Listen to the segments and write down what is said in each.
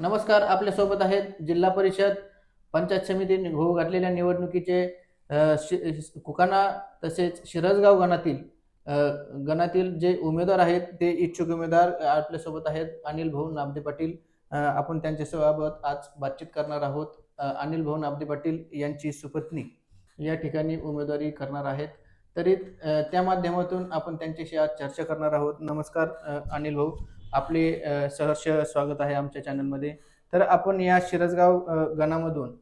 नमस्कार आपल्यासोबत आहेत जिल्हा परिषद पंचायत समिती होऊ घातलेल्या निवडणुकीचे कुकाना शि कुकाणा तसेच शिरसगाव गणातील गणातील जे उमेदवार आहेत ते इच्छुक उमेदवार आपल्यासोबत आहेत. अनिल भाऊ नाबदे पाटील आपण त्यांच्यासोबत आज बातचीत करणार आहोत. अनिल भाऊ नाबदे पाटील यांची सुपत्नी या ठिकाणी उमेदवारी करणार आहेत. तरी त्या माध्यमातून आपण त्यांच्याशी आज चर्चा करणार आहोत. नमस्कार अनिल भाऊ. आपले सहर्ष स्वागत आहे आमच्या चॅनलमध्ये. तर आपण या शिरसगाव गणामधून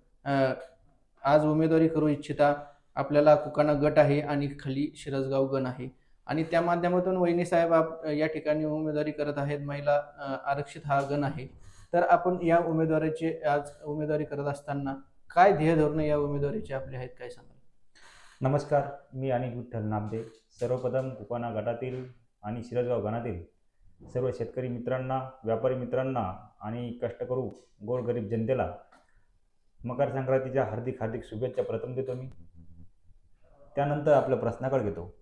आज उमेदवारी करू इच्छिता. आपल्याला कुकाणा गट आहे आणि खाली शिरसगाव गण आहे. आणि त्या माध्यमातून वहिनी साहेब आप या ठिकाणी उमेदवारी करत आहेत. महिला आरक्षित हा गण आहे. तर आपण या उमेदवारीचे आज उमेदवारी करत असताना काय ध्येय धोरणं या उमेदवारीचे आपले आहेत? काय सांगाल? नमस्कार. मी अनिल विठ्ठल नामदे सर्वप्रथम कुकाणा गटातील आणि शिरसगाव गणातील सर्व शेतकरी मित्रांना व्यापारी मित्रांना आणि कष्टकरू गोरगरीब जनतेला मकर संक्रांतीच्या हार्दिक हार्दिक शुभेच्छा प्रथम देतो मी. त्यानंतर आपल्या प्रश्नाकडे घेतो.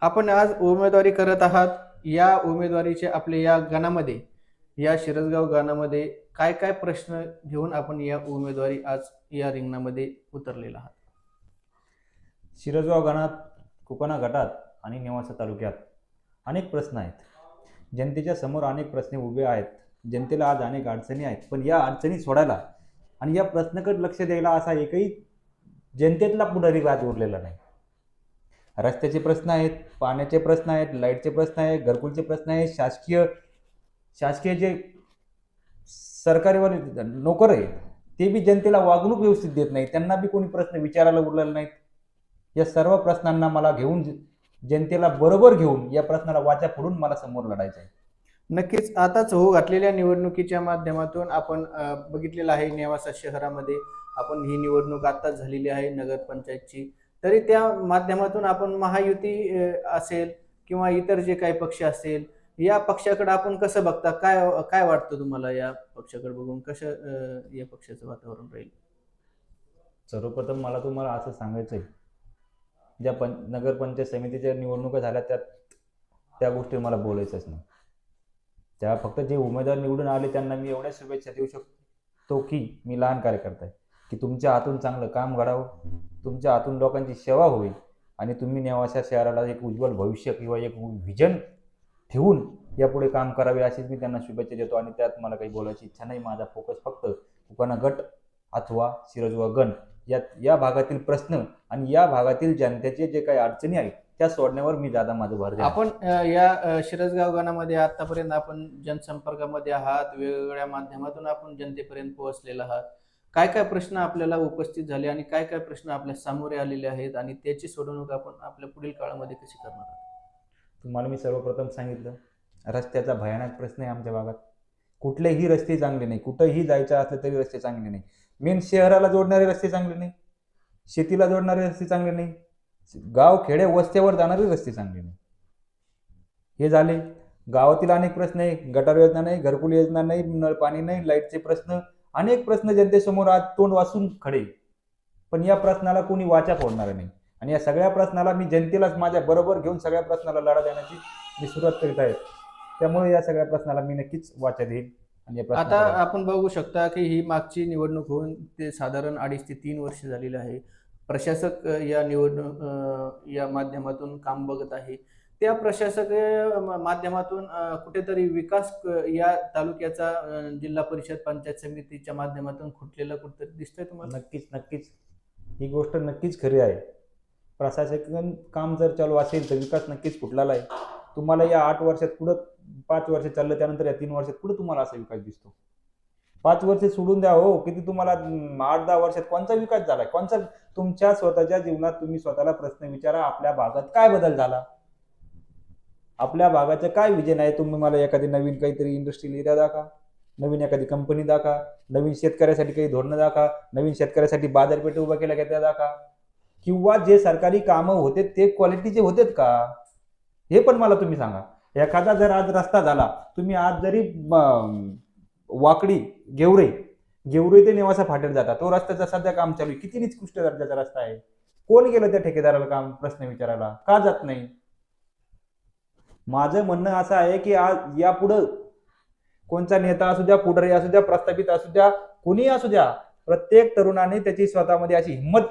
आपण आज उमेदवारी करत आहात. या उमेदवारीचे आपले या गणामध्ये या शिरसगाव गणामध्ये काय काय प्रश्न घेऊन आपण या उमेदवारी आज या रिंगणामध्ये उतरलेला आहात? शिरसगाव गणात कुपाणा गटात आणि नेवासा तालुक्यात अनेक प्रश्न आहेत. जनतेच्या समोर अनेक प्रश्न उभे आहेत. जनतेला आज अनेक अडचणी आहेत. पण या अडचणी सोडायला आणि या प्रश्नाकडे लक्ष द्यायला असा एकही जनतेतला पुढारी उरलेला नाही. रस्त्याचे प्रश्न आहेत पाण्याचे प्रश्न आहेत लाईटचे प्रश्न आहेत घरकुलचे प्रश्न आहेत शासकीय शासकीय जे सरकारीवर नोकर आहे ते बी जनतेला वागणूक व्यवस्थित देत नाही त्यांना बी कोणी प्रश्न विचारायला उरलेला नाहीत. या सर्व प्रश्नांना मला घेऊन ज- जनतेला बरोबर घेऊन या प्रश्नाला वाचा फोडून मला समोर लढायचं आहे. नक्कीच. आताच होऊ घातलेल्या निवडणुकीच्या माध्यमातून आपण बघितलेलं आहे नेवासा शहरामध्ये आपण ही निवडणूक आताच झालेली आहे नगरपंचायतची तरी त्या माध्यमातून आपण महायुती असेल किंवा इतर जे काही पक्ष असेल या पक्षाकडे आपण कसं बघता? काय काय वाटतं तुम्हाला या पक्षाकडे बघून? कसं या पक्षाचं वातावरण राहील? सर्वप्रथम मला तुम्हाला असं सांगायचं आहे ज्या पं नगरपंचायत समितीच्या निवडणुका झाल्या त्यात त्या गोष्टी मला बोलायचंच नाही. त्या फक्त जे उमेदवार निवडून आले त्यांना मी एवढ्या शुभेच्छा देऊ शकतो की मी लहान कार्यकर्ता आहे. की तुमच्या हातून चांगलं काम घडावं तुमच्या हातून लोकांची सेवा होईल आणि तुम्ही नेवाशा शहराला एक उज्ज्वल भविष्य किंवा एक व्हिजन ठेवून यापुढे काम करावे अशीच मी त्यांना शुभेच्छा देतो आणि त्यात मला काही बोलायची इच्छा नाही. माझा फोकस फक्त उकाना गट अथवा शिरजवा गण. या या भागातील प्रश्न आणि या भागातील जनतेचे जे काही अडचणी आहेत त्या सोडण्यावर मी ज्यादा माझं भर. आपण या शिरसगाव गणामध्ये आतापर्यंत आपण जनसंपर्कामध्ये आहात वेगवेगळ्या माध्यमातून आपण जनतेपर्यंत पोहोचलेला आहात. काय काय प्रश्न आपल्याला उपस्थित झाले आणि काय काय प्रश्न आपल्या सामोरे आलेले आहेत आणि त्याची सोडवणूक आपण आपल्या पुढील काळामध्ये कशी करणार आहात? तुम्हाला मी सर्वप्रथम सांगितलं रस्त्याचा भयानक प्रश्न आहे आमच्या भागात. कुठलेही रस्ते चांगले नाही. कुठंही जायचं असलं तरी रस्ते चांगले नाही. मेन शहराला जोडणारे रस्ते चांगले नाही. शेतीला जोडणारे रस्ते चांगले नाही. गाव खेडे वस्त्यावर जाणारे रस्ते चांगले नाही. हे झाले. गावातील अनेक प्रश्न आहे गटार योजना नाही घरकुल योजना नाही नळ पाणी नाही लाईटचे प्रश्न. अनेक प्रश्न जनतेसमोर आज तोंड वाचून खडे. पण या प्रश्नाला कोणी वाचा फोडणार नाही. आणि या सगळ्या प्रश्नाला मी जनतेलाच माझ्या बरोबर घेऊन सगळ्या प्रश्नाला लढा देण्याची मी सुरुवात करीत आहे. त्यामुळे या सगळ्या प्रश्नाला मी नक्कीच वाचा देईन. आणि आता आपण बघू शकता की ही मागची निवडणूक होऊन ते साधारण अडीच ते तीन वर्ष झालेली आहे. प्रशासक या निवडणूक या माध्यमातून काम बघत आहे. त्या प्रशासक अ, मा- माध्यमातून कुठेतरी विकास या तालुक्याचा जिल्हा परिषद पंचायत समितीच्या माध्यमातून खुटलेला कुठेतरी दिसतोय तुम्हाला? नक्कीच नक्कीच. ही गोष्ट नक्कीच खरी आहे. प्रशासकीय काम जर चालू असेल तर विकास नक्कीच फुटलेला आहे. तुम्हाला या आठ वर्षात पुढं पाच वर्ष चाललं त्यानंतर या तीन वर्षात पुढे तुम्हाला असा विकास दिसतो? पाच वर्ष सोडून द्या हो किती तुम्हाला आठ दहा वर्षात कोणता विकास झाला कोणचा तुमच्या स्वतःच्या जीवनात तुम्ही स्वतःला प्रश्न विचारा आपल्या भागात काय बदल झाला? आपल्या भागाचं काय विजन आहे? तुम्ही मला एखादी नवीन काहीतरी इंडस्ट्रियल एरिया दाखवा नवीन एखादी कंपनी दाखवा नवीन शेतकऱ्यासाठी काही धोरणं दाखवा नवीन शेतकऱ्यासाठी बाजारपेठ उभा केल्या त्या दाखवा. किंवा जे सरकारी कामं होते ते क्वालिटीचे होतेत का? हे पण मला तुम्ही सांगा. एखादा जर आज रस्ता झाला तुम्ही आज जरी वाकडी गेवरे गेवरे ते नेवासा फाटेल जाता. तो रस्त्याचा सध्या काम चालू आहे. किती निकृष्ट दर्जाचा रस्ता आहे. कोण गेलं त्या ठेकेदाराला काम प्रश्न विचारायला? का जात नाही? माझं म्हणणं असं आहे की आज यापुढं कोणचा नेता असू द्या पुढारी असू द्या प्रस्थापित असू द्या कोणी असू द्या प्रत्येक तरुणाने त्याची स्वतःमध्ये अशी हिंमत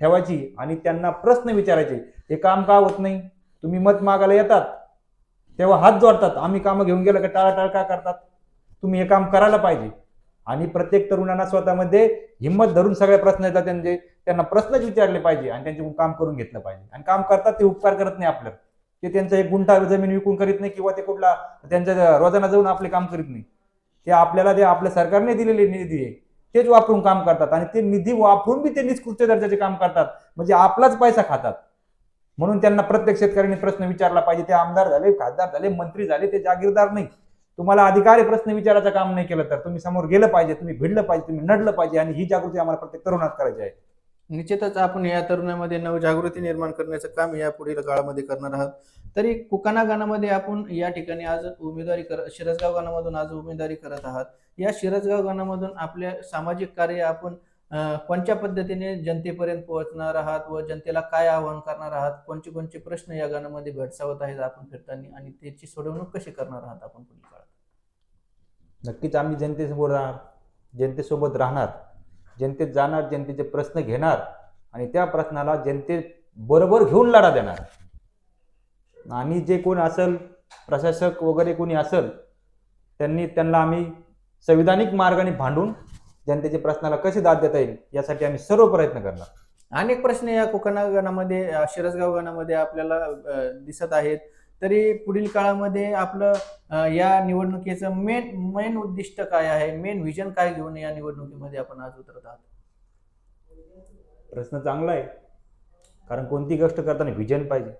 ठेवायची आणि त्यांना प्रश्न विचारायचे. हे काम का होत नाही? तुम्ही मत मागायला येतात तेव्हा हात जोडतात. आम्ही कामं घेऊन गेलं का टाळाटाळ का करतात? तुम्ही हे काम करायला पाहिजे. आणि प्रत्येक तरुणांना स्वतःमध्ये हिंमत धरून सगळे प्रश्न येतात त्यांचे त्यांना प्रश्नच विचारले पाहिजे आणि त्यांचे काम करून घेतलं पाहिजे. आणि काम करतात ते उपकार करत नाही आपलं. ते त्यांचं एक गुंठा जमीन विकून करीत नाही किंवा ते कुठला त्यांच्या रोजाना जाऊन आपले काम करीत नाही. ते आपल्याला जे आपल्या सरकारने दिलेले निधी आहे. तेच वापरून काम करतात आणि ते निधी वापरून बी ते निष्कृष्ट दर्जाचे काम करतात. म्हणजे आपलाच पैसा खातात. म्हणून त्यांना प्रत्येक शेतकऱ्यांनी प्रश्न विचारला पाहिजे. ते आमदार झाले खासदार झाले मंत्री झाले ते जागीरदार नाही. तुम्हाला अधिकारी प्रश्न विचारायचं काम नाही केलं तर तुम्ही समोर गेलं पाहिजे तुम्ही भिडलं पाहिजे तुम्ही नडलं पाहिजे आणि ही जागृती आम्हाला प्रत्येक तरुणात करायची आहे. निश्चितच आपण या तरुणामध्ये नवजागृती निर्माण करण्याचं काम या पुढील काळामध्ये करणार आहात. तरी कुकाना गानामध्ये आपण या ठिकाणी आज उमेदवारी कर शिरसगाव गणामधून आज उमेदवारी करत आहात. या शिरसगाव गणामधून आपल्या सामाजिक कार्य आपण कोणत्या पद्धतीने जनतेपर्यंत पोहोचणार आहात व जनतेला काय आवाहन करणार आहात? कोणते कोणते प्रश्न या गाण्यामध्ये भेडसावत आहेत आपण फिरताना आणि त्याची सोडवणूक कशी करणार आहात आपण पुढील काळात? नक्कीच आम्ही जनतेसमोर राहणार जनतेसोबत राहणार जनतेत जाणार जनतेचे प्रश्न घेणार आणि त्या प्रश्नाला जनते बरोबर घेऊन लढा देणार. आणि जे कोण असेल प्रशासक वगैरे कोणी असेल त्यांनी त्यांना आम्ही संविधानिक मार्गाने भांडून जनतेच्या प्रश्नाला कसे दाद देता येईल यासाठी आम्ही सर्व प्रयत्न करणार. अनेक प्रश्न या कोकणा गणामध्ये शिरसगाव गणामध्ये आपल्याला दिसत आहेत. तरी पुढील काळामध्ये आपलं या निवडणुकीचं मेन मेन उद्दिष्ट काय आहे? मेन विजन काय घेऊन या निवडणुकीमध्ये आपण आज उतरत आहात? प्रश्न चांगला आहे. कारण कोणती गोष्ट करताना विजन पाहिजे.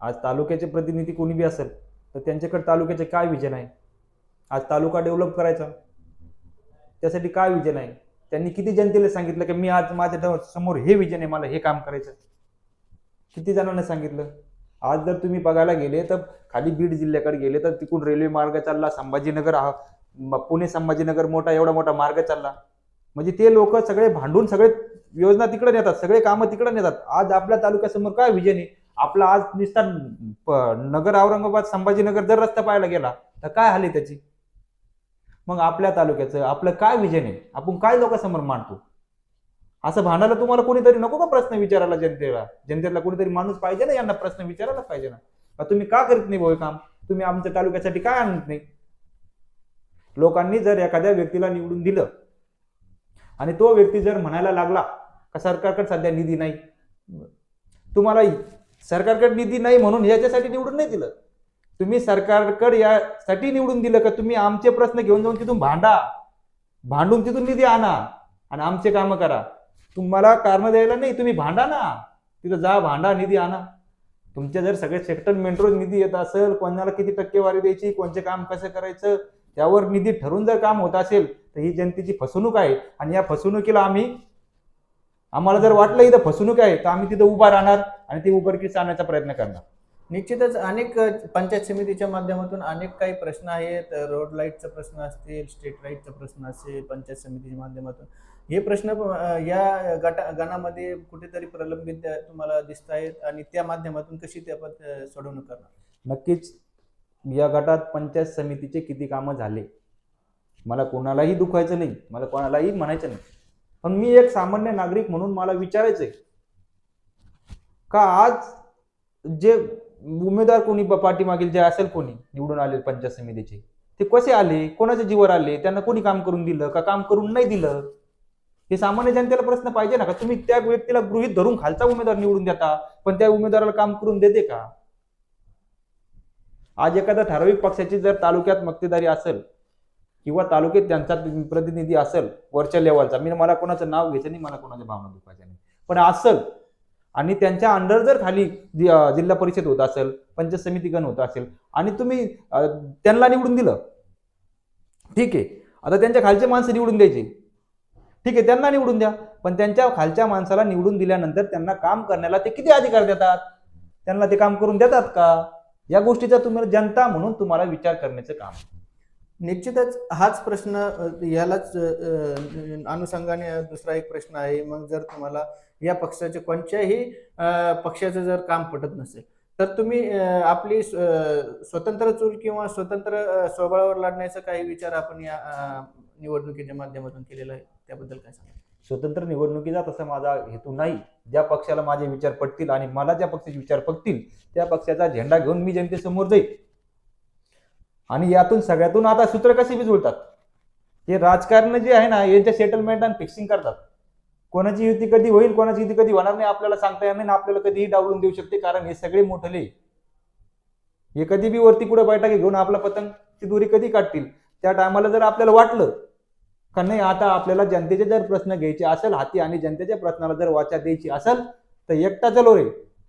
आज तालुक्याचे प्रतिनिधी कोणी बी असेल तर त्यांच्याकडे तालुक्याचे काय विजन आहे? आज तालुका डेव्हलप करायचा. त्यासाठी काय विजन आहे? त्यांनी किती जनतेला सांगितलं की मी आज माझ्यासमोर हे विजन आहे मला हे काम करायचं? किती जणांना सांगितलं? आज जर तुम्ही बघायला गेले तर खाली बीड जिल्ह्याकडे गेले तर तिकडून रेल्वे मार्ग चालला संभाजीनगर हा पुणे संभाजीनगर मोठा एवढा मोठा मार्ग चालला. म्हणजे ते लोक सगळे भांडून सगळे योजना तिकडे नेतात सगळे कामं तिकडे नेतात. आज आपल्या तालुक्यासमोर काय विजन आहे? आपला आज निस्तार प- नगर औरंगाबाद संभाजीनगर जर रस्ता पाहायला गेला तर काय हाल आहे त्याची? मग आपल्या तालुक्याचं आपलं काय विजन आहे? आपण काय लोकांसमोर मांडतो? असं भांडायला तुम्हाला कोणीतरी नको का प्रश्न विचारायला जनतेला? जनतेला कोणीतरी माणूस पाहिजे ना यांना प्रश्न विचारायला पाहिजे ना? तुम्ही का करीत नाही भाऊ काम? तुम्ही आमच्या तालुक्यासाठी काय आणत नाही? लोकांनी जर एखाद्या व्यक्तीला निवडून दिलं आणि तो व्यक्ती जर म्हणायला लागला का सरकारकडे सध्या निधी नाही? तुम्हाला सरकारकडे निधी नाही म्हणून याच्यासाठी निवडून नाही दिलं. तुम्ही सरकारकडे यासाठी निवडून दिलं का तुम्ही आमचे प्रश्न घेऊन जाऊन तिथून भांडा? भांडून तिथून निधी आणा आणि आमचे कामं करा. तुम्हाला कारण द्यायला नाही तुम्ही भांडा ना. तिथं जा भांडा निधी आणा. तुमच्या जर सगळे सेक्टर मेंट्रो निधी येत असेल कोणाला किती टक्केवारी द्यायची कोणचे काम कसं करायचं त्यावर निधी ठरून जर काम होत असेल तर ही जनतेची फसवणूक आहे. आणि या फसवणुकीला आम्ही आम्हाला जर वाटलं इथं फसवणूक आहे तर आम्ही तिथं उभा राहणार आणि ती उघडकीस आणण्याचा प्रयत्न करणार. निश्चितच अनेक पंचायत समितीच्या माध्यमातून अनेक काही प्रश्न आहेत. रोड लाईटचा प्रश्न असतील स्ट्रीट लाईटचा प्रश्न असेल पंचायत समितीच्या माध्यमातून. हे प्रश्न या गटा गणामध्ये कुठेतरी प्रलंबित तुम्हाला दिसत आहेत आणि त्या माध्यमातून कशी ते आपण सोडवणूक करणार? नक्कीच. या गटात पंचायत समितीचे किती कामं झाले? मला कोणालाही दुखायचं नाही. मला कोणालाही म्हणायचं नाही. पण मी एक सामान्य नागरिक म्हणून मला विचारायचंय. का आज जे उमेदवार कोणी पाठीमागील जे असेल कोणी निवडून आले पंचायत समितीचे ते कसे आले कोणाच्या जीवर आले त्यांना कोणी काम करून दिलं का काम करून नाही दिलं? हे सामान्य जनतेला प्रश्न पाहिजे ना का? तुम्ही त्या व्यक्तीला गृहित धरून खालचा उमेदवार निवडून देता पण त्या उमेदवाराला काम करून देते का? आज एखाद्या ठराविक पक्षाची जर तालुक्यात मक्तेदारी असेल किंवा तालुक्यात त्यांचा प्रतिनिधी असेल वरच्या लेवलचा मी मला कोणाचं नाव घ्यायचं नाही मला कोणाच्या भावना दुखायच्या नाही. पण असं आणि त्यांच्या अंडर जर खाली जिल्हा परिषद होत असेल पंचायत समितीगण होत असेल आणि तुम्ही त्यांना निवडून दिलं ठीक आहे. आता त्यांच्या खालचे माणसं निवडून द्यायचे. ठीक आहे त्यांना निवडून द्या. पण त्यांच्या खालच्या माणसाला निवडून दिल्यानंतर त्यांना काम करण्याला ते किती अधिकार देतात? त्यांना ते काम करून देतात का? या गोष्टीचा तुम्ही जनता म्हणून तुम्हाला विचार करण्याचं काम आहे. निश्चितच हाच प्रश्न यालाच अनुषंगाने दुसरा एक प्रश्न आहे. मग जर तुम्हाला या पक्षाचे कोणत्याही पक्षाचं जर काम पटत नसेल तर तुम्ही आपली स्व- स्वतंत्र चूल किंवा स्वतंत्र स्वबळावर लढण्याचा काही विचार आपण या निवडणुकीच्या माध्यमातून केलेला आहे. त्याबद्दल काय सांगा स्वतंत्र निवडणुकीचा तसा माझा हेतू नाही. ज्या पक्षाला माझे विचार पटतील आणि मला ज्या पक्षाचे विचार पटतील त्या पक्षाचा झेंडा घेऊन मी जनतेसमोर जाईल आणि यातून सगळ्यातून आता सूत्र कसे बी जुळतात हे राजकारण जे आहे ना यांच्या सेटलमेंट आणि फिक्सिंग करतात. कोणाची युती कधी होईल कोणाची युती कधी होणार नाही आपल्याला सांगता येणार नाही आपल्याला कधीही डावलून देऊ शकते कारण हे सगळे मोठले. हे कधी बी वरती कुठं बैठकी घेऊन आपला पतंगची दोरी कधी काढतील? त्या टायमाला जर आपल्याला वाटलं का नाही आता आपल्याला जनतेचे जर प्रश्न घ्यायचे असेल हाती आणि जनतेच्या प्रश्नाला जर वाचा द्यायची असेल तर एकटा चलो रे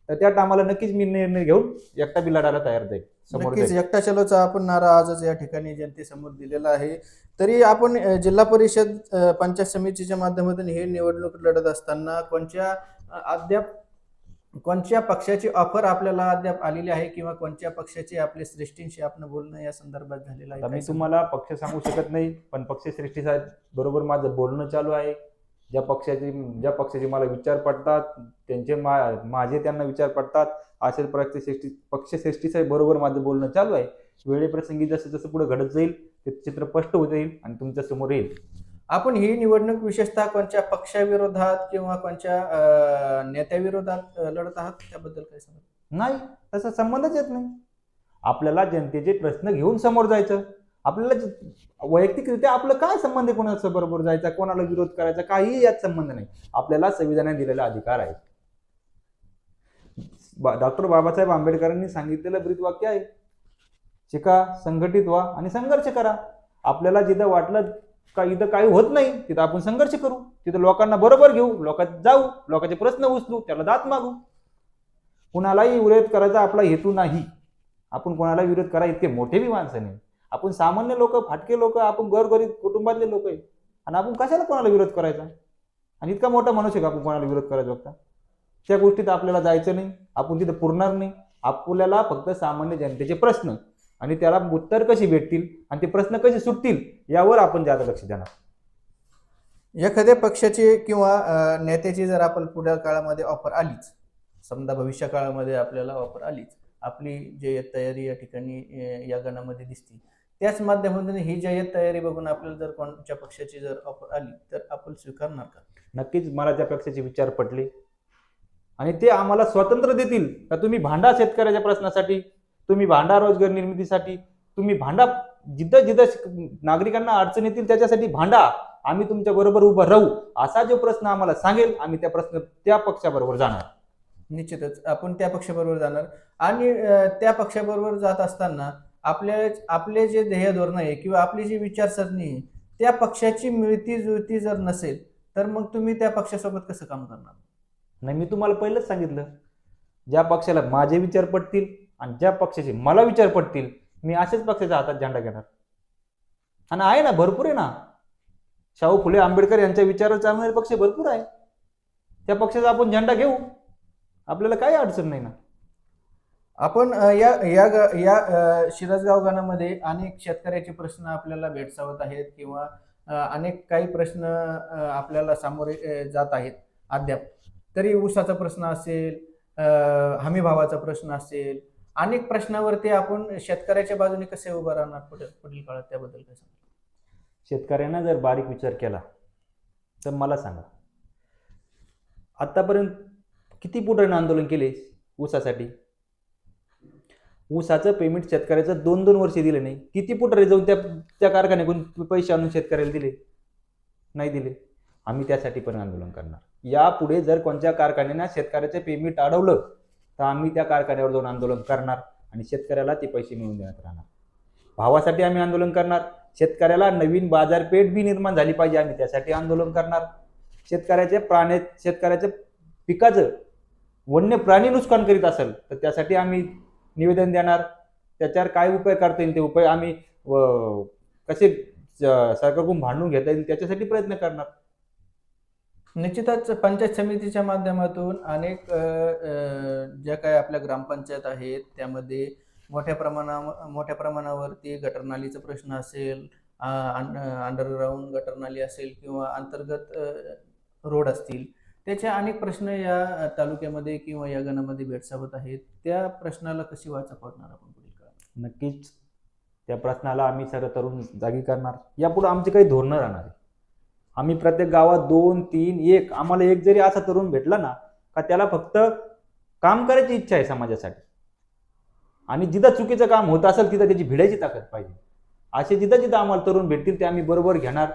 तर त्या टायमाला नक्कीच मी निर्णय घेऊन एकटा बी लढायला तयार जाईल नक्कीच. एकटा चलोचा आपण नारा आजच या ठिकाणी जनतेसमोर दिलेला आहे तरी आपण जिल्हा परिषद पंचायत समितीच्या माध्यमातून हे निवडणूक लढत असताना कोणत्या अद्याप कोणत्या पक्षाची ऑफर आपल्याला अद्याप आलेली आहे किंवा कोणत्या पक्षाची आपल्या श्रेष्ठींशी आपण बोलणं या संदर्भात झालेलं आहे मी? तुम्हाला पक्ष सांगू शकत नाही पण पक्ष श्रेष्ठी साहेब बरोबर माझं बोलणं चालू आहे ज्या पक्षाचे ज्या पक्षाचे मला विचार पडतात त्यांचे मा माझे त्यांना विचार पडतात असेच पक्ष श्रेष्ठी पक्ष श्रेष्ठी साहेब बरोबर माझं बोलणं चालू आहे. वेळेप्रसंगी जसं जसं पुढे घडत जाईल ते चित्र स्पष्ट होत जाईल आणि तुमच्यासमोर येईल. आपण ही निवडणूक विशेषतः कोणत्या पक्षाविरोधात किंवा कोणत्या नेत्याविरोधात लढत आहात? त्याबद्दल काय सांगा. नाही तसा संबंधच येत नाही. आपल्याला जनतेचे प्रश्न घेऊन समोर जायचं. आपल्याला वैयक्तिकरित्या आपलं काय संबंध आहे कोणाच्या बरोबर जायचा कोणाला विरोध करायचा काहीही यात संबंध नाही. आपल्याला संविधानाने दिलेला अधिकार आहे. डॉक्टर बाबासाहेब आंबेडकरांनी सांगितलेलं ब्रीदवाक्य आहे. शिका संघटित व्हा आणि संघर्ष करा. आपल्याला जिथं वाटलं का इथं काही होत नाही तिथं आपण संघर्ष करू. तिथं लोकांना बरोबर घेऊ लोकात जाऊ लोकांचे प्रश्न उचलू त्याला दात मागू. कुणालाही विरोध करायचा आपला हेतू नाही. आपण कोणाला विरोध करा इतके मोठे बी माणसं नाही. आपण सामान्य लोक फाटके लोक आपण गरगरीब कुटुंबातले लोक आहे. आणि आपण कशाला कोणाला विरोध करायचा? आणि इतका मोठा मनुष्य का आपण कोणाला विरोध करायचा बघता? त्या गोष्टीत आपल्याला जायचं नाही आपण तिथं पुरणार नाही. आपल्याला फक्त सामान्य जनतेचे प्रश्न आणि त्याला उत्तर कशी भेटतील आणि ते प्रश्न कसे सुटतील यावर आपण जादा लक्ष देणार. एखाद्या पक्षाची किंवा नेत्याची जर आपण पुढ्या काळामध्ये ऑफर आलीच समजा भविष्य काळामध्ये आपल्याला ऑफर आलीच आपली जे तयारी या ठिकाणी या गणामध्ये दिसते त्याच माध्यमातून ही जय्यत तयारी बघून आपल्याला जर कोणत्या पक्षाची जर ऑफर आली तर आपण स्वीकारणार का? नक्कीच मला त्या पक्षाचे विचार पटले. आणि ते आम्हाला स्वातंत्र्य देतील. का तुम्ही भांडा शेतकऱ्याच्या प्रश्नासाठी तुम्ही भांडा रोजगार निर्मितीसाठी तुम्ही भांडा जिथं शिक- नागरिकांना अडचण येतील त्याच्यासाठी भांडा. आम्ही तुमच्या बरोबर उभं राहू. असा जो प्रश्न आम्हाला सांगेल आम्ही त्या प्रश्न त्या पक्षाबरोबर जाणार. निश्चितच. आपण त्या पक्षाबरोबर जाणार. आणि त्या पक्षाबरोबर जात असताना आपल्या आपले जे ध्येय धोरण आहे किंवा आपली जी विचारसरणी आहे त्या पक्षाची मिळती जुळती जर नसेल तर मग तुम्ही त्या पक्षासोबत कसं काम करणार? नाही मी तुम्हाला पहिलंच सांगितलं. ज्या पक्षाला माझे विचार पडतील आणि ज्या पक्षाचे मला विचार पडतील मी अशाच पक्षाच्या हातात झेंडा घेणार. आणि आहे ना भरपूर आहे ना. शाहू फुले आंबेडकर यांच्या विचारावर चालणारे पक्ष भरपूर आहे. त्या पक्षाचा आपण झेंडा घेऊ. आपल्याला काही अडचण नाही ना. आपण या या ग- या शिरसगाव गणामध्ये अनेक शेतकऱ्याचे प्रश्न आपल्याला भेडसावत आहेत किंवा अनेक काही प्रश्न आपल्याला सामोरे जात आहेत. अद्याप. तरी ऊसाचा प्रश्न असेल हमीभावाचा हमी भावाचा प्रश्न असेल अनेक प्रश्नावरती आपण शेतकऱ्याच्या बाजूने कसे उभं राहणार पुढे पुढील काळात? त्याबद्दल काय सांगा शेतकऱ्यांना जर बारीक विचार केला तर मला सांगा. आतापर्यंत किती पुढे आंदोलन केले ऊसासाठी? ऊसाचं पेमेंट शेतकऱ्याचं दोन दोन वर्ष दिलं नाही. किती पुढारी जाऊन त्या त्या कारखान्याकडून पैसे आणून शेतकऱ्याला दिले? नाही दिले. आम्ही त्यासाठी पण आंदोलन करणार. यापुढे जर कोणत्या कारखान्यानं शेतकऱ्याचं पेमेंट अडवलं तर आम्ही त्या कारखान्यावर जाऊन आंदोलन करणार आणि शेतकऱ्याला ते पैसे मिळवून देण्यात राहणार. भावासाठी आम्ही आंदोलन करणार. शेतकऱ्याला नवीन बाजारपेठ बी निर्माण झाली पाहिजे. आम्ही त्यासाठी आंदोलन करणार. शेतकऱ्याचे प्राणी शेतकऱ्याच्या पिकाचं वन्य प्राणी नुकसान करीत असेल तर त्यासाठी आम्ही निवेदन देणार. त्याच्यावर काय उपाय करता येईल ते उपाय आम्ही व, कसे सरकारकडून भांडून घेता येईल त्याच्यासाठी प्रयत्न करणार. निश्चितच पंचायत समितीच्या माध्यमातून अनेक ज्या काही आपल्या ग्रामपंचायत आहेत त्यामध्ये मोठ्या प्रमाणा मोठ्या प्रमाणावरती गटरनालीचा प्रश्न असेल अंडरग्राऊंड गटरनाली असेल किंवा अंतर्गत रोड असतील त्याचे अनेक प्रश्न या तालुक्यामध्ये किंवा या गणामध्ये भेटसावत आहेत. त्या प्रश्नाला कशी वाचा पडणार आपण पुढील काळात? नक्कीच. त्या प्रश्नाला आम्ही सर्व तरुण जागी करणार. यापुढे आमची काही धोरणं राहणार आहे. आम्ही प्रत्येक गावात दोन तीन एक आम्हाला एक जरी असा तरुण भेटला ना का त्याला फक्त काम करायची इच्छा आहे समाजासाठी. आणि जिथं चुकीचं काम होत असेल तिथं त्याची भिडायची ताकद पाहिजे. असे जिथं जिथं आम्हाला तरुण भेटतील ते आम्ही बरोबर घेणार.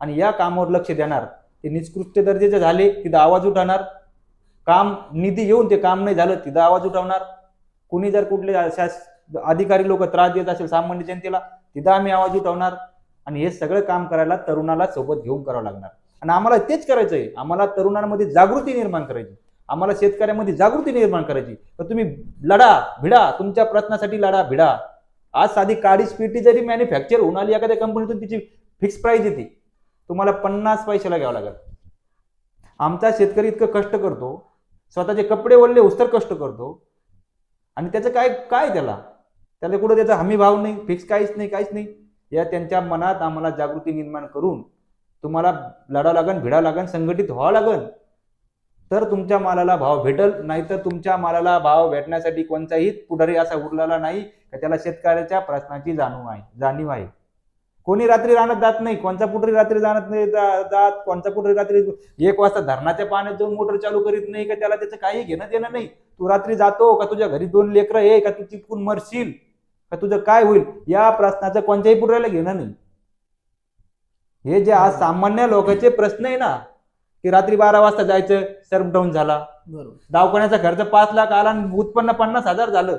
आणि या कामावर लक्ष देणार. ते निकृष्ट दर्जेचे झाले तिथं आवाज उठवणार. काम निधी येऊन ते काम नाही झालं तिथं आवाज उठवणार. कुणी जर कुठले शास अधिकारी लोक त्रास देत असेल सामान्य जनतेला तिथं आम्ही आवाज उठवणार. आणि हे सगळं काम करायला तरुणाला सोबत घेऊन करावं लागणार. आणि आम्हाला तेच करायचं आहे आम्हाला तरुणांमध्ये जागृती निर्माण करायची. आम्हाला शेतकऱ्यामध्ये जागृती निर्माण करायची. तर तुम्ही लढा भिडा. तुमच्या प्रश्नासाठी लढा भिडा. आज साधी काळी स्पीटी जरी मॅन्युफॅक्चर होऊन आली एखाद्या कंपनीतून तिची फिक्स प्राईज येते. तुम्हाला पन्नास पैशाला घ्यावं लागेल. आमचा शेतकरी इतकं कष्ट करतो स्वतःचे कपडे ओढले उस्तर कष्ट करतो. आणि त्याचं काय काय त्याला? त्याला कुठं त्याचा हमी भाव नाही फिक्स काहीच नाही काहीच नाही. या त्यांच्या मनात आम्हाला जागृती निर्माण करून तुम्हाला लढावं लागन भिडावं लागन संघटित व्हावं लागन. तर तुमच्या मालाला भाव भेटल नाहीतर तुमच्या मालाला भाव भेटण्यासाठी कोणताही पुढारी असा उरलेला नाही का त्याला शेतकऱ्याच्या प्रश्नाची जाणीव आहे जाणीव आहे. कोणी रात्री राहण्यात जात नाही कोणचा पुढारी रात्री जाणत नाही जात कोणचा पुढारी रात्री एक वाजता धरणाच्या पाण्यात जाऊन मोटर चालू करीत नाही का त्याला त्याचं काही घेणं देणं नाही. तू रात्री जातो का तुझ्या घरी दोन लेकरं आहे का तू चिटकून मरशील? का तुझं काय होईल? या प्रश्नाचं कोणत्याही पुढाऱ्याला घेणं नाही. हे जे आज सामान्य लोकांचे प्रश्न आहे ना की रात्री बारा वाजता जायचं सर्फ डाऊन झाला. बरोबर. दवाखान्याचा खर्च पाच लाख आला आणि उत्पन्न पन्नास हजार झालं.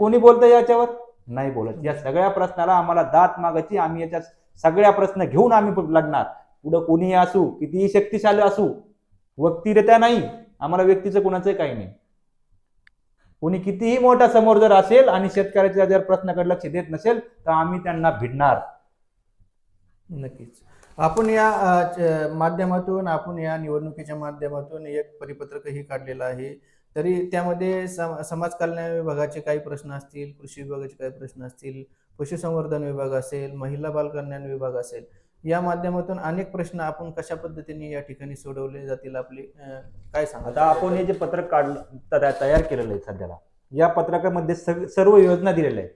कोणी बोलतं याच्यावर? नाही बोलत. या सगळ्या प्रश्नाला आम्हाला दात मागायची आम्ही याच्या सगळ्या प्रश्न घेऊन आम्ही लढणार. पुढं कोणीही असू कितीही शक्तिशाली असू व्यक्तिरित्या नाही. आम्हाला व्यक्तीचं कुणाचंही काही नाही. कोणी कितीही मोठा समोर जर असेल आणि शेतकऱ्याच्या जर प्रश्नाकडे लक्ष देत नसेल तर आम्ही त्यांना भिडणार. नक्कीच. आपण या माध्यमातून आपण या निवडणुकीच्या माध्यमातून एक परिपत्रकही काढलेलं आहे. तरी त्यामध्ये सम समाज कल्याण विभागाचे काही प्रश्न असतील कृषी विभागाचे काही प्रश्न असतील पशुसंवर्धन विभाग असेल महिला बालकल्याण विभाग असेल या माध्यमातून अनेक प्रश्न आपण कशा पद्धतीने या ठिकाणी सोडवले जातील आपले काय सांगा आता आपण हे जे पत्रक काढलं तया- तयार केलेलं आहे सध्याला या पत्रकामध्ये सग सर्व योजना दिलेल्या आहेत.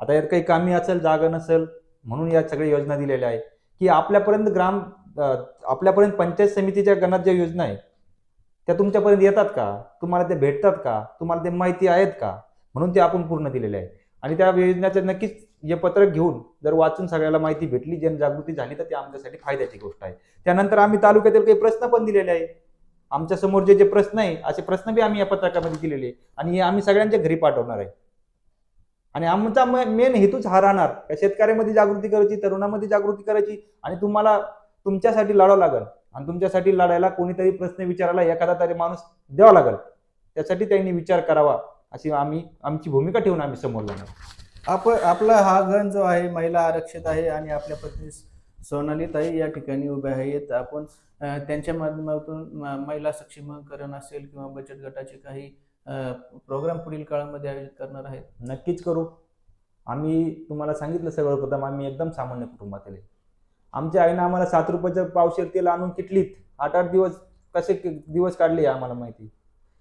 आता यात काही कामी असेल जागा नसेल म्हणून या सगळ्या योजना दिलेल्या आहेत. की आपल्यापर्यंत ग्राम आपल्यापर्यंत पंचायत समितीच्या गणात ज्या योजना आहेत त्या तुमच्यापर्यंत येतात का? तुम्हाला ते भेटतात का? तुम्हाला ते माहिती आहेत का? म्हणून ते आपण पूर्ण दिलेले आहे. आणि त्या योजनेचं नक्कीच हे पत्रक घेऊन जर वाचून सगळ्याला माहिती भेटली जनजागृती झाली तर ते आमच्यासाठी फायद्याची गोष्ट आहे. त्यानंतर आम्ही तालुक्यातील काही प्रश्न पण दिलेले आहे. आमच्यासमोर जे जे प्रश्न आहे असे प्रश्न बी आम्ही या पत्रकामध्ये दिलेले आहे. आणि हे आम्ही सगळ्यांच्या घरी पाठवणार आहे. आणि आमचा मेन हेतूच हा राहणार. शेतकऱ्यामध्ये जागृती करायची तरुणामध्ये जागृती करायची आणि तुम्हाला तुमच्यासाठी लढावं लागेल. आणि तुमच्यासाठी लढायला कोणीतरी प्रश्न विचारायला एखादा तरी माणूस द्यावा लागल. त्यासाठी त्यांनी विचार करावा अशी आम्ही आमची भूमिका ठेवून आम्ही समोर जाणार. आपण आपला हा गण जो आहे महिला आरक्षित आहे आणि आपल्या पत्नी सोनाली ताई या ठिकाणी उभ्या आहेत. आपण त्यांच्या माध्यमातून महिला सक्षमीकरण असेल किंवा बचत गटाचे काही प्रोग्राम पुढील काळामध्ये आयोजित करणार आहेत? नक्कीच करू. आम्ही तुम्हाला सांगितलं सर्वप्रथम आम्ही एकदम सामान्य कुटुंबातील आहे. आमच्या आईनं आम्हाला सात रुपयाचं पावशेर तेल आणून किटलीत. आठ आठ दिवस कसे दिवस काढले हे आम्हाला माहिती.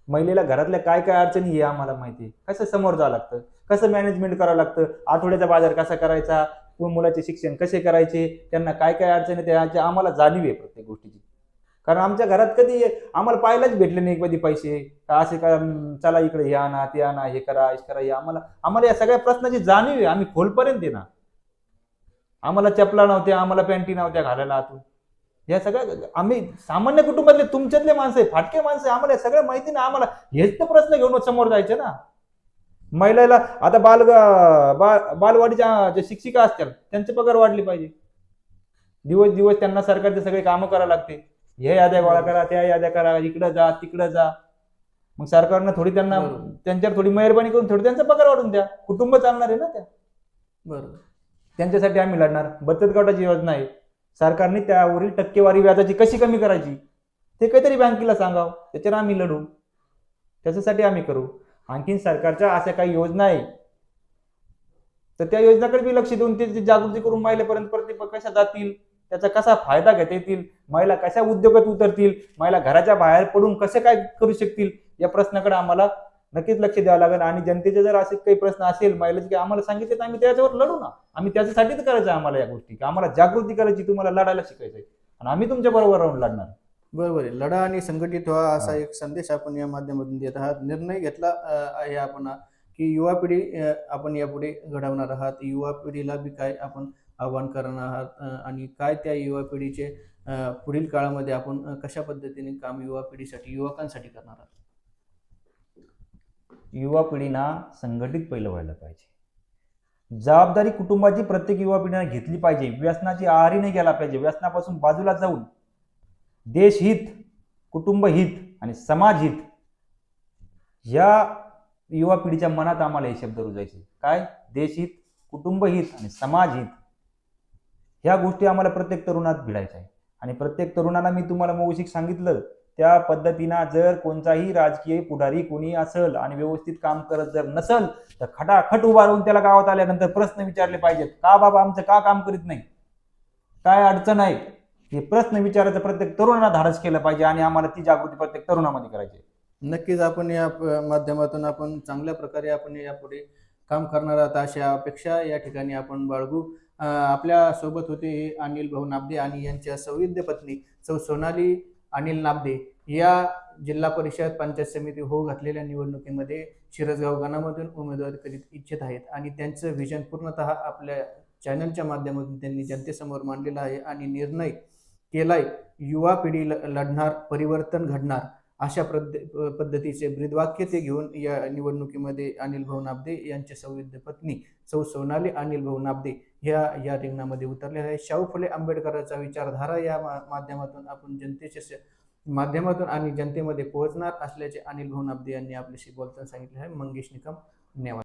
महिलेला घरातल्या काय काय अडचणी हे आम्हाला माहिती. कसं समोर जावं लागतं? कसं मॅनेजमेंट करावं लागतं? आठवड्याचा बाजार कसा करायचा? मुलाचे शिक्षण कसे करायचे? त्यांना काय काय अडचणी त्याची आम्हाला जाणीव आहे प्रत्येक गोष्टीची. कारण आमच्या घरात कधी आम्हाला पाहायलाच भेटले नाही कधी पैसे. का असे का चला इकडे हे आणा ते आणा हे करा हे करा हे आम्हाला आम्हाला या सगळ्या प्रश्नाची जाणीव आहे. आम्ही खोलपर्यंत आहे ना. आम्हाला चपला नव्हत्या आम्हाला पॅन्टी नव्हत्या घालायला आतून. या सगळ्या आम्ही सामान्य कुटुंबातले तुमच्यातले माणसं आहे फाटके माणसं आहे आम्हाला सगळ्या माहिती ना आम्हाला हेच तर प्रश्न घेऊन समोर जायचे ना. महिलाला आता बाल बा- बालवाडीच्या ज्या शिक्षिका असतील त्यांचे पगार वाढले पाहिजे. दिवस दिवस त्यांना सरकारचे सगळे कामं करावं लागते. हे याद्या गोळा करा त्या याद्या करा इकडं जा तिकडं जा. मग सरकारनं थोडी त्यांना. त्यांच्यावर थोडी मेहरबानी करून थोडी त्यांचा पगार वाढून द्या. कुटुंब चालणार आहे ना त्या. बरोबर. त्यांच्यासाठी आम्ही लढणार. बचत गटाची योजना आहे. सरकारने त्यावरील टक्केवारी व्याजाची कशी कमी करायची? ते काहीतरी बँकेला सांगावं. त्याच्यावर आम्ही लढू. त्याच्यासाठी आम्ही करू. आणखीन सरकारच्या अशा काही योजना आहे. तर त्या योजनाकडे बी लक्ष देऊन ते जागृती करून महिलेपर्यंत प्रत्येक कशा जातील? त्याचा कसा फायदा घेता येतील? महिला कशा उद्योगात उतरतील? महिला घराच्या बाहेर पडून कसे काय करू शकतील? या प्रश्नाकडे आम्हाला नक्कीच लक्ष द्यावं लागेल. आणि जनतेचे जर असे काही प्रश्न असेल महिलाचे की आम्हाला सांगितले तर आम्ही त्याच्यावर लढू ना. आम्ही त्याच्यासाठीच करायचं आहे आम्हाला या गोष्टी की आम्हाला जागृती करायची तुम्हाला लढायला शिकायचंय आणि आम्ही तुमच्या बरोबर राहून लढणार. बरोबर आहे. लढा आणि संघटित व्हा असा एक संदेश आपण या माध्यमातून देत आहात. निर्णय घेतला आहे आपण की युवा पिढी आपण यापुढे घडवणार आहात. युवा पिढीला बी काय आपण आव्हान करणार आहात? आणि काय त्या युवा पिढीचे पुढील काळामध्ये आपण कशा पद्धतीने काम युवा पिढीसाठी युवकांसाठी करणार आहात? युवा पिढीना संघटित पहिलं व्हायला पाहिजे. जबाबदारी कुटुंबाची प्रत्येक युवा पिढीने घेतली पाहिजे. व्यसनाची आहारी नाही गेला पाहिजे. व्यसनापासून बाजूला जाऊन देशहित कुटुंबहित आणि समाजहित या युवा पिढीच्या मनात आम्हाला हे शब्द रुजायचे. काय? देशहित कुटुंबहित आणि समाजहित ह्या गोष्टी आम्हाला प्रत्येक तरुणात भिडायच्या आहे आणि प्रत्येक तरुणाला मी तुम्हाला मौशिक सांगितलं त्या पद्धतीनं जर कोणताही राजकीय पुढारी कोणी असेल आणि व्यवस्थित काम करत जर नसल तर खटाखट उभारून त्याला गावात आल्यानंतर प्रश्न विचारले पाहिजेत. का बाबा आमचं का काम करीत नाही? काय अडचण आहे? हे प्रश्न विचारायचं प्रत्येक तरुणाला धाडस केलं पाहिजे आणि आम्हाला ती जागृती प्रत्येक तरुणामध्ये करायची नक्कीच आपण या माध्यमातून आपण चांगल्या प्रकारे आपण यापुढे काम करणार आहात अशा अपेक्षा या ठिकाणी आपण बाळगू. आपल्यासोबत होते अनिल भाऊ नाबदे आणि यांच्या सौविध्य पत्नी सौ सोनाली अनिल नाबदे या जिल्हा परिषद पंचायत समिती होऊ घातलेल्या निवडणुकीमध्ये शिरसगाव गणामधून उमेदवारी करीत इच्छित आहेत आणि त्यांचं व्हिजन पूर्णतः आपल्या चॅनलच्या माध्यमातून त्यांनी जनतेसमोर मांडलेलं आहे आणि निर्णय केलाय. युवा पिढी ल- लढणार परिवर्तन घडणार. अशा पद्ध पद्धतीचे ब्रीदवाक्य ते घेऊन या निवडणुकीमध्ये अनिल भाऊ नाबदे यांच्या सौविद्य पत्नी सौ सोनाली अनिल भाऊ नाबदे ह्या या रिंगणामध्ये उतरलेल्या आहे शाहू फुले आंबेडकरांचा विचारधारा या मा- माध्यमातून आपण जनतेच्या स- माध्यमातून आणि जनतेमध्ये पोहोचणार असल्याचे अनिल भाऊ नाबदे यांनी आपल्याशी बोलताना सांगितले आहे. मंगेश निकम धन्यवाद